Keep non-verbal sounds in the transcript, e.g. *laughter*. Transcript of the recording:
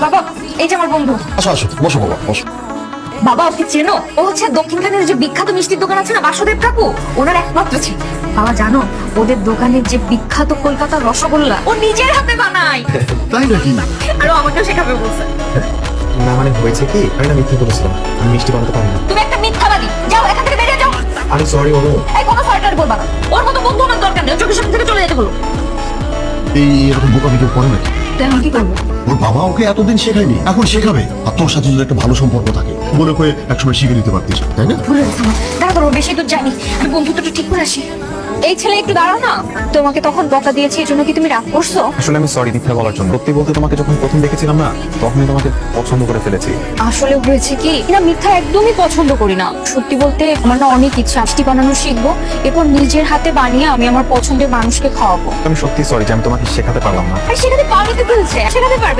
বাবা এই যে আমার বন্ধু। আসো আসো বসো বাবা বসো। বাবা ওকে চেনো? ও হচ্ছে দক্ষিণখানের যে বিখ্যাত মিষ্টির দোকান আছে না বাসুদেব কাকু ওনার একমাত্র ছেলে। বাবা জানো ওদের দোকানের যে বিখ্যাত কলকাতার রসগোল্লা ও নিজের হাতে বানায়। *laughs* তাই নাকি? আর আমাকেও শেখাবে বলছে। না মানে হয়েছে কি? আমি না মিথ্যে বলেছিলাম। আমি মিষ্টি বানাতে পারি না। তুমি একটা মিথ্যাবাদী। যাও এখান থেকে বেরিয়ে যাও। আমি সরি অনু এই কোনো সরকার বলবা না। ওর মতো বন্ধু আমার দরকার নেই। চোখের সামনে থেকে চলে যেতে বলো। এই এরকম বোকা ভিডিও করে নাকি? তো এখন কি করব? ওর বাবা ওকে এতদিন শেখায়নি এখন শেখাবে। আর তোর সাথে যদি একটা ভালো সম্পর্ক থাকে মনে করে একসময় শিখে নিতে পারতিস তাই না? ভুলে গেছি আমার। দাঁড়া করো বেশি দূর যাইনি আমি বন্ধুত্বটা ঠিক করে আসি। এই ছেলে একটু দাঁড়াও না। তোমাকে তখন বকা দিয়েছি এই জন্য কি তুমি রাগ করছ? আসলে আমি সরি মিথ্যা বলার জন্য। সত্যি বলতে তোমাকে যখন প্রথম দেখেছিলাম না তখনই তোমাকে পছন্দ করে ফেলেছি। আসলে হয়েছে কি না মিথ্যা একদমই পছন্দ করি না। সত্যি বলতে আমার না অনেক ইচ্ছা মিষ্টি বানানো শিখব। এরপর নিজের হাতে বানিয়ে আমি আমার পছন্দের মানুষকে খাওয়াবো। আমি সত্যি সরি যে আমি তোমাকে শেখাতে পারলাম না। আর সেখানে পারবে তো বলছে শেখাতে পারবে?